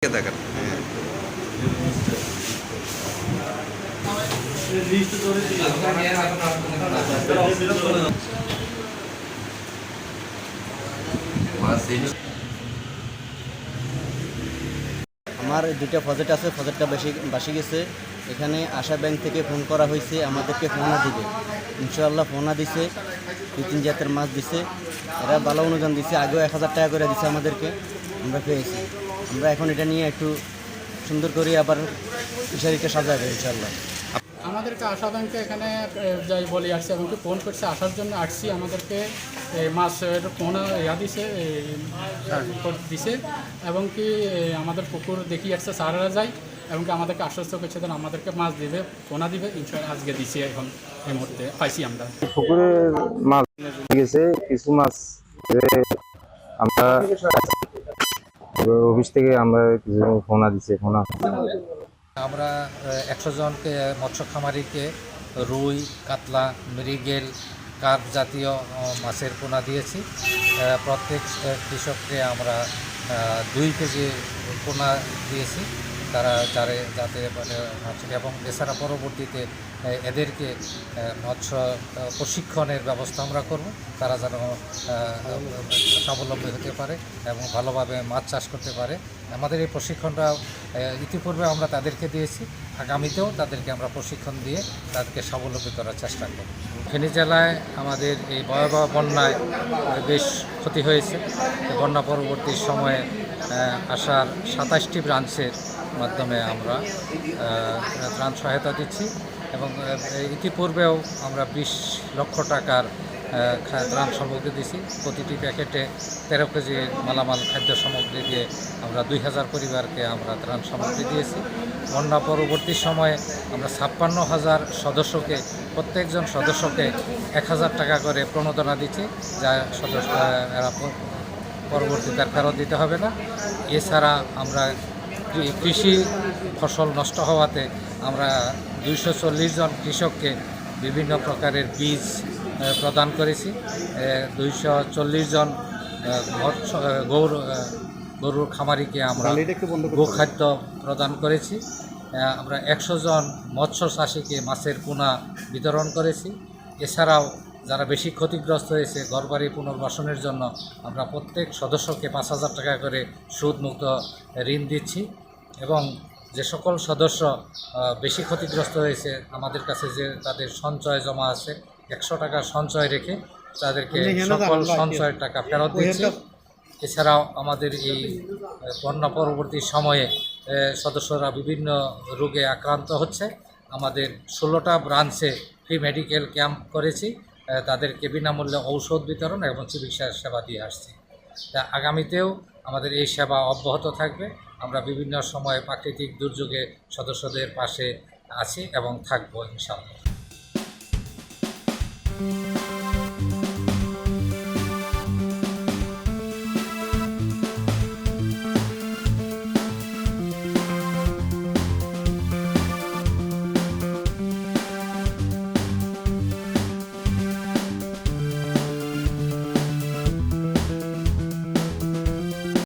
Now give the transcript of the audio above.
আমার দুইটা প্রজেক্ট আছে প্রজেক্টটা বেশি, বাসি গেছে। এখানে আশা ব্যাংক থেকে ফোন করা হয়েছে, আমাদেরকে ফোনা দিবে। ইনশাআল্লাহ ফোনা দিছে, দুই তিন জাতের মাছ দিছে। এরা ভালো অনুদান দিছে, আগেও এক হাজার টাকা করে দিছে আমাদেরকে, আমরা পেয়েছি। আমরা এখন এটা নিয়ে একটু সুন্দর করে আবার ফিশারিটা সাজাবে ইনশাআল্লাহ। আমাদেরকে আশা ব্যাংকে এখানে যাই বলি আসছে এমনকি ফোন করছে আসার জন্য আসছি। আমাদেরকে মাছ মাছের ফোন ইয়া দিছে দিছে। এবং কি আমাদের পুকুর দেখি আসছে সারারা যায়। এবং কি আমাদেরকে আশ্বস্ত করছে যেন আমাদেরকে মাছ দিবে পোনা দিবে। ইনশাল্লাহ আজকে দিছি এখন এই মুহূর্তে পাইছি আমরা। পুকুরে মাছ গেছে কিছু মাছ এ, অফিস থেকে আমরা ফোনা দিছে ফোনা আমরা একশো জনকে, মৎস্য খামারিকে, রুই, কাতলা, মৃগেল, কার্প জাতীয় মাছের পোনা দিয়েছি। প্রত্যেক কৃষককে আমরা দুই কেজি পোনা দিয়েছি। তারা যারে, যাতে মানে এবং এছাড়া পরবর্তীতে এদেরকে মৎস্য প্রশিক্ষণের ব্যবস্থা আমরা করব। তারা যেন স্বাবলম্বী হতে পারে এবং ভালোভাবে মাছ চাষ করতে পারে। আমাদের এই প্রশিক্ষণটা ইতিপূর্বে আমরা তাদেরকে দিয়েছি। আগামীতেও তাদেরকে আমরা প্রশিক্ষণ দিয়ে তাদেরকে স্বাবলম্বী করার চেষ্টা করব। ফেনী জেলায় আমাদের এই ভয়াবহ বন্যায় বেশ ক্ষতি হয়েছে। বন্যা পরবর্তী সময়ে আসার সাতাশটি ব্রাঞ্চের মাধ্যমে আমরা ত্রাণ সহায়তা দিচ্ছি এবং ইতিপূর্বেও আমরা বিশ লক্ষ টাকার ত্রাণ সামগ্রী দিছি। প্রতিটি প্যাকেটে তেরো কেজি মালামাল, খাদ্য সামগ্রী দিয়ে আমরা দুই হাজার পরিবারকে আমরা ত্রাণ সামগ্রী দিয়েছি। বন্যা পরবর্তী সময়ে আমরা ছাপ্পান্ন হাজার সদস্যকে, প্রত্যেকজন সদস্যকে এক হাজার টাকা করে প্রণোদনা দিচ্ছি, যা সদস্য এরা পরবর্তীতে ফেরত দিতে হবে না। এছাড়া আমরা কৃষি ফসল নষ্ট হওয়াতে আমরা দুইশো চল্লিশ জন কৃষককে বিভিন্ন প্রকারের বীজ প্রদান করেছি। দুইশো চল্লিশ জন গৌর গরুর খামারিকে আমরা গোখাদ্য প্রদান করেছি। আমরা একশো জন মৎস্য চাষিকে মাছের পোনা বিতরণ করেছি। এছাড়াও যারা বেশি ক্ষতিগ্রস্ত হয়েছে ঘরবাড়ি পুনর্বাসনের জন্য আমরা প্রত্যেক সদস্যকে পাঁচ হাজার টাকা করে সুদমুক্ত ঋণ দিচ্ছি এবং যে সকল সদস্য বেশি ক্ষতিগ্রস্ত হয়েছে আমাদের কাছে যে তাদের সঞ্চয় জমা আছে একশো টাকা সঞ্চয় রেখে তাদেরকে সকল সঞ্চয়ের টাকা ফেরত দিচ্ছি। এছাড়াও আমাদের এই বন্যা পরবর্তী সময়ে সদস্যরা বিভিন্ন রোগে আক্রান্ত হচ্ছে। আমাদের ষোলোটা ব্রাঞ্চে ফ্রি মেডিকেল ক্যাম্প করেছি। তাদেরকে বিনামূল্যে ঔষধ বিতরণ এবং চিকিৎসা সেবা দিয়ে আসছি। তা আগামীতেও আমাদের এই সেবা অব্যাহত থাকবে। আমরা বিভিন্ন সময়ে প্রাকৃতিক দুর্যোগে সদস্যদের পাশে আছি এবং থাকব ইনশাআল্লাহ।